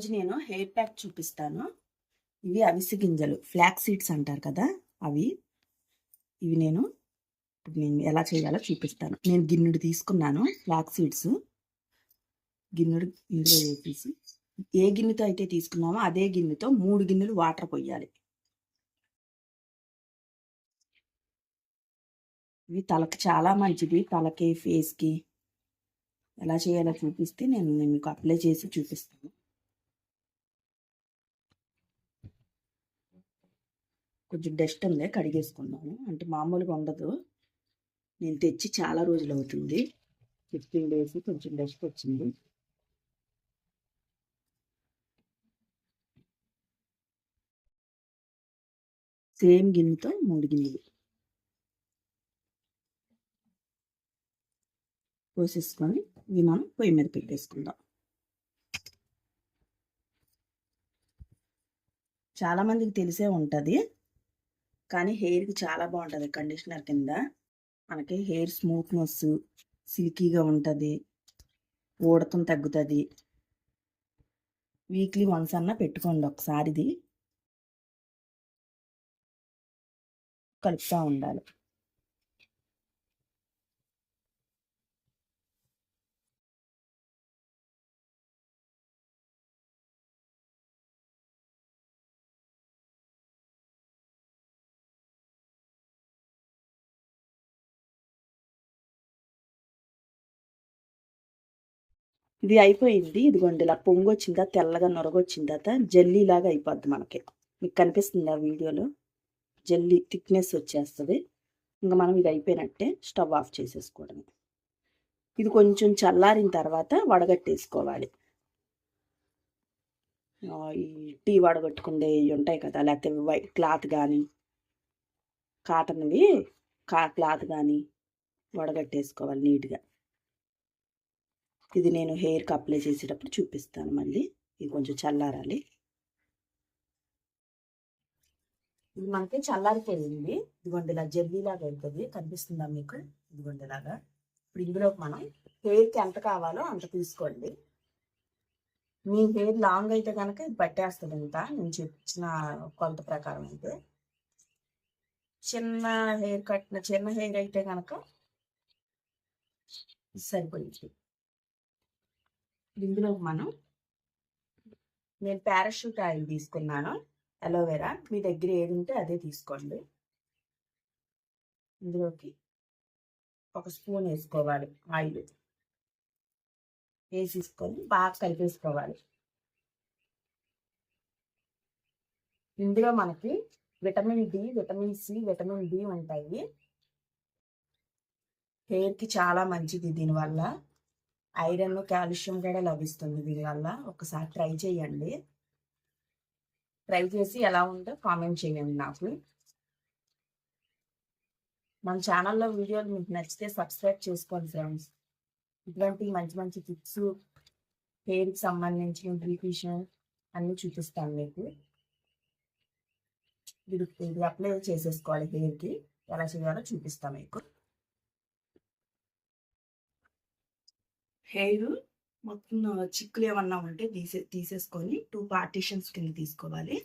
ఈరోజు నేను hair pack చూపిస్తాను. ఇవి అవిసె గింజలు ఫ్లాక్ సీడ్స్ అంటారు కదా అవి. ఇవి నేను ఇప్పుడు నేను ఎలా చేయాలో చూపిస్తాను. నేను గిన్నెడు తీసుకున్నాను ఫ్లాక్ సీడ్స్. గిన్నెడు ఇందులో వేసేసి ఏ గిన్నెతో అయితే తీసుకున్నామో అదే గిన్నెతో మూడు గిన్నెలు వాటర్ పోయాలి ఇవి తలకు చాలా మంచిది. తలకి ఫేస్కి ఎలా చేయాలో చూపిస్తే నేను మీకు అప్లై చేసి చూపిస్తాను. కొంచెం డస్ట్ ఉంది కడిగేసుకున్నాను అంటే మామూలుగా ఉండదు. నేను తెచ్చి చాలా రోజులు అవుతుంది. ఫిఫ్టీన్ డేస్ కొంచెం డస్ట్ వచ్చింది. సేమ్ గిన్నెతో మూడు గిన్నెలు. పోసేసుకొని ఇవి మనం పొయ్యి మీద పెట్టేసుకుందాం. చాలామందికి తెలిసే ఉంటుంది. కానీ హెయిర్కి చాలా బాగుంటుంది కండిషనర్ కింద. మనకి హెయిర్ స్మూత్నెస్ సిల్కీగా ఉంటుంది ఊడతం తగ్గుతుంది. వీక్లీ వన్స్ అన్నా పెట్టుకోండి ఒకసారిది. కలుపుతూ ఉండాలి. ఇది అయిపోయింది. ఇదిగోండి ఇలా పొంగు వచ్చిందా తెల్లగా నొరగొచ్చిన తర్వాత జల్లీ లాగా అయిపోద్ది మనకి. మీకు కనిపిస్తుంది ఆ వీడియోలో? జల్లీ థిక్నెస్ వచ్చేస్తుంది. ఇంకా మనం ఇది అయిపోయినట్టే స్టవ్ ఆఫ్ చేసేసుకోవడం ఇది కొంచెం చల్లారిన తర్వాత వడగట్టేసుకోవాలి. ఈ టీ వడగట్టుకుండే ఉంటాయి కదా లేకపోతే వైట్ క్లాత్ కానీ కాటన్వి కా క్లాత్ కానీ వడగట్టేసుకోవాలి నీట్గా. ఇది నేను హెయిర్కి అప్లై చేసేటప్పుడు చూపిస్తాను మళ్ళీ. ఇది కొంచెం చల్లారాలి. ఇది మనకి చల్లారిపోయింది. ఇదిగోండి ఇలా జెల్లీలాగా అవుతుంది కనిపిస్తుందా మీకు? ఇదిగోండి ఇలాగా. ఇప్పుడు ఇందులో మనం హెయిర్కి ఎంత కావాలో అంత తీసుకోండి. మీ హెయిర్ లాంగ్ అయితే కనుక ఇది పట్టేస్తుంది ఇంత నేను చెప్పించిన కొంత ప్రకారం అయితే. చిన్న హెయిర్ కట్ చిన్న హెయిర్ అయితే కనుక సరిపోయింది. ఇందులో మనం నేను పారాషూట్ ఆయిల్ తీసుకున్నాను అలోవెరా మీ దగ్గర ఏది ఉంటే అదే తీసుకోండి. ఇందులోకి ఒక స్పూన్ వేసుకోవాలి ఆయిల్. వేసేసుకొని బాగా కలిపేసుకోవాలి. ఇందులో మనకి vitamin D vitamin C vitamin D ఉంటాయి. హెయిర్కి చాలా మంచిది దీనివల్ల. ఐరన్ కాల్షియం కూడా లభిస్తుంది దీనివల్ల ఒకసారి ట్రై చేయండి. ట్రై చేసి ఎలా ఉందో కామెంట్ చేయండి నాకు. మన ఛానల్లో వీడియోలు మీకు నచ్చితే సబ్స్క్రైబ్ చేసుకోండి ఫ్రెండ్స్. ఇటువంటి మంచి మంచి టిప్స్ హెయిర్కి సంబంధించిన బ్యూటిషియన్ అన్నీ చూపిస్తాను మీకు. ఇది ఇది అప్లై చేసేసుకోవాలి హెయిర్కి. ఎలా చేయాలో చూపిస్తాను మీకు. హెయిర్ మొత్తం చిక్కులు ఏమన్నా ఉంటే తీసే తీసేసుకొని టూ పార్టీషన్స్ కింద తీసుకోవాలి.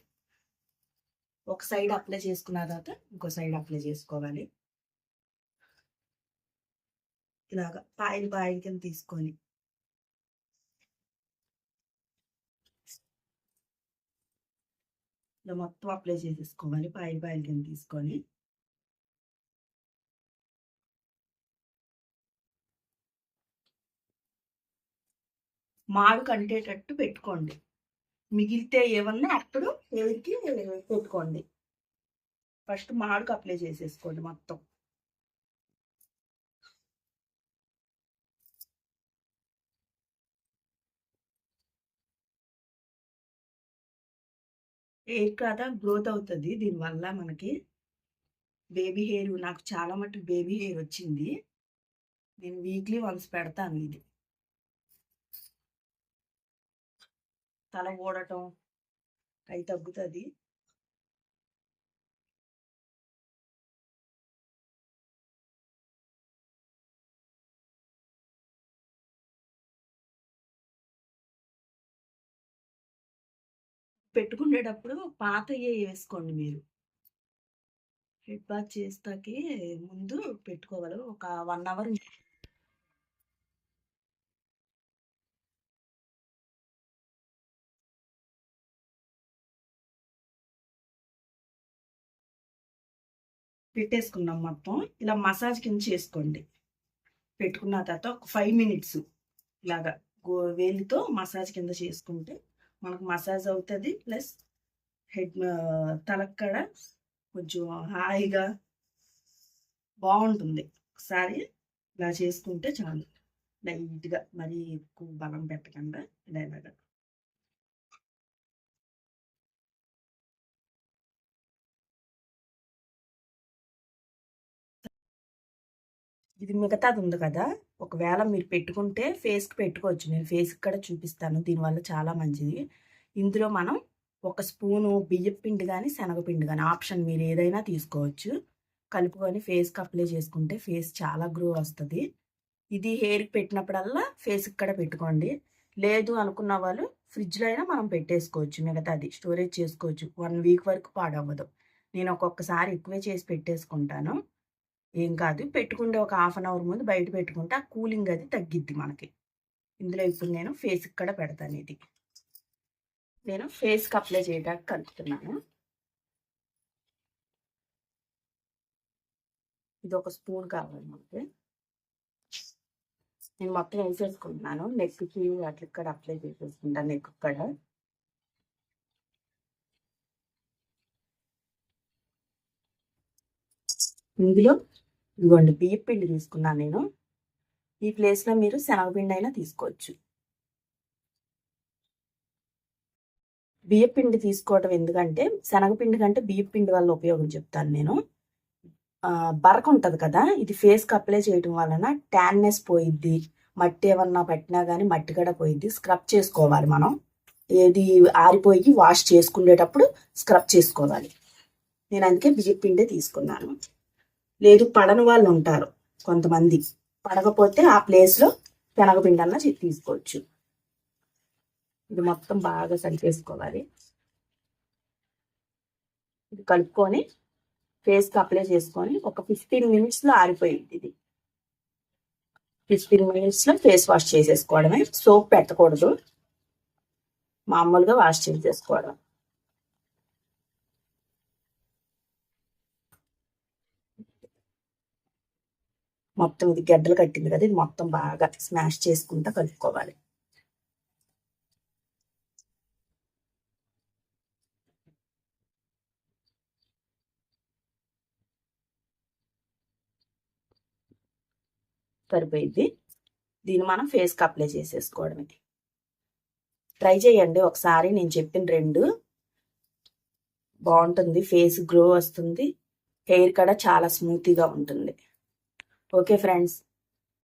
ఒక సైడ్ అప్లై చేసుకున్న తర్వాత ఇంకో సైడ్ అప్లై చేసుకోవాలి. ఇలాగా పాయిల్ పాయిల్ కింద తీసుకొని. ఇలా మొత్తం అప్లై చేసేసుకోవాలి. పాయిల్ పాయిల్ కింద తీసుకొని. మాడు కంటేటట్టు పెట్టుకోండి. మిగిలితే ఏమన్నా అప్పుడు ఎవరికి పెట్టుకోండి. ఫస్ట్ మాడుకు అప్లై చేసేసుకోండి మొత్తం. హెయిర్ కదా గ్రోత్ అవుతుంది. దీనివల్ల మనకి బేబీ హెయిర్ నాకు చాలా మటుకు బేబీ హెయిర్ వచ్చింది. నేను వీక్లీ వన్స్ పెడతాను ఇది. తల ఊడటం అవి తగ్గుతుంది. పెట్టుకునేటప్పుడు పాతయే వేసుకోండి మీరు. హెడ్ బాత్ చేస్తాకి ముందు పెట్టుకోవాలి ఒక వన్ అవర్ పెట్టేసుకున్నాం మొత్తం. ఇలా మసాజ్ కింద చేసుకోండి. పెట్టుకున్న తర్వాత ఒక ఫైవ్ మినిట్స్ ఇలాగా గో వేలితో మసాజ్ కింద చేసుకుంటే మనకు మసాజ్ అవుతుంది. ప్లస్ హెడ్ తలక్కడ కొంచెం హాయిగా బాగుంటుంది. ఒకసారి ఇలా చేసుకుంటే చాలు. లైట్గా మరీ ఎక్కువ బలం పెట్టకుండా ఇలా ఇలాగా. ఇది మిగతాది ఉంది కదా. ఒకవేళ మీరు పెట్టుకుంటే ఫేస్కి పెట్టుకోవచ్చు. నేను ఫేస్కి కూడా చూపిస్తాను. దీనివల్ల చాలా మంచిది. ఇందులో మనం ఒక స్పూను బియ్యం పిండి కానీ శనగపిండి కానీ ఆప్షన్ మీరు ఏదైనా తీసుకోవచ్చు. కలుపుకొని ఫేస్కి అప్లై చేసుకుంటే ఫేస్ చాలా గ్రో వస్తుంది. ఇది హెయిర్కి పెట్టినప్పుడల్లా ఫేస్కి కూడా పెట్టుకోండి. లేదు అనుకున్న వాళ్ళు ఫ్రిడ్జ్లో అయినా మనం పెట్టేసుకోవచ్చు. మిగతాది స్టోరేజ్ చేసుకోవచ్చు. వన్ వీక్ వరకు పాడవ్వదు. నేను ఒక్కొక్కసారి ఎక్కువే చేసి పెట్టేసుకుంటాను. ఏం కాదు. పెట్టుకుంటే ఒక హాఫ్ అన్ అవర్ ముందు బయట పెట్టుకుంటే ఆ కూలింగ్ అది తగ్గిద్ది మనకి. ఇందులో ఇప్పుడు నేను ఫేస్కి కూడా పెడతాను ఇది. నేను ఫేస్కి అప్లై చేయడానికి కలుపుతున్నాను. ఇది ఒక స్పూన్ కావాలి మనకి. నేను మొత్తం వేసేసుకుంటున్నాను. నెక్కి అట్లా ఇక్కడ అప్లై చేసేసుకుంటాను నెక్ ఇక్కడ. ఇందులో ఇదిగోండి బియ్య పిండి తీసుకున్నాను నేను. ఈ ప్లేస్లో మీరు శనగపిండి అయినా తీసుకోవచ్చు. బియ్యపిండి తీసుకోవటం ఎందుకంటే శనగపిండి కంటే బియ్యపిండి వల్ల ఉపయోగం చెప్తాను నేను. బరక ఉంటుంది కదా ఇది ఫేస్కి అప్లై చేయడం వలన ట్యాన్నెస్ పోయిద్ది. మట్టి ఏమన్నా పట్టినా కానీ మట్టి కూడా పోయిద్ది. స్క్రబ్ చేసుకోవాలి మనం. ఏది ఆరిపోయి వాష్ చేసుకునేటప్పుడు స్క్రబ్ చేసుకోవాలి. నేను అందుకే బియ్యపిండే తీసుకున్నాను. లేదు పడని వాళ్ళు ఉంటారు కొంతమంది. పడకపోతే ఆ ప్లేస్లో శనగపిండి అన్న తీసుకోవచ్చు. ఇది మొత్తం బాగా కలిపేసుకోవాలి ఇది కలుపుకొని ఫేస్కి అప్లై చేసుకొని ఒక ఫిఫ్టీన్ మినిట్స్లో ఆరిపోయింది ఇది. ఫిఫ్టీన్ మినిట్స్లో ఫేస్ వాష్ చేసేసుకోవడమే. సోప్ పెట్టకూడదు. మామూలుగా వాష్ చేసేసుకోవడం. మొత్తం ఇది గడ్డలు కట్టింది కదా ఇది మొత్తం బాగా స్మాష్ చేసుకుంటా కలుపుకోవాలి. సరిపోయింది. దీన్ని మనం ఫేస్కి అప్లై చేసేసుకోవడమే. ట్రై చేయండి. ఒకసారి నేను చెప్పిన రెండు బాగుంటుంది. ఫేస్ గ్రో వస్తుంది. హెయిర్ కూడా చాలా స్మూత్గా ఉంటుంది. Okay friends.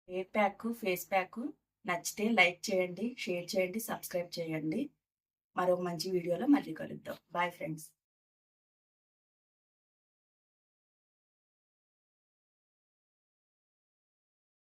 Hair pack face pack నచ్చితే లైక్ చేయండి షేర్ చేయండి సబ్స్క్రైబ్ చేయండి. మరో మంచి వీడియోలో మళ్ళీ కలుద్దాం. Bye friends.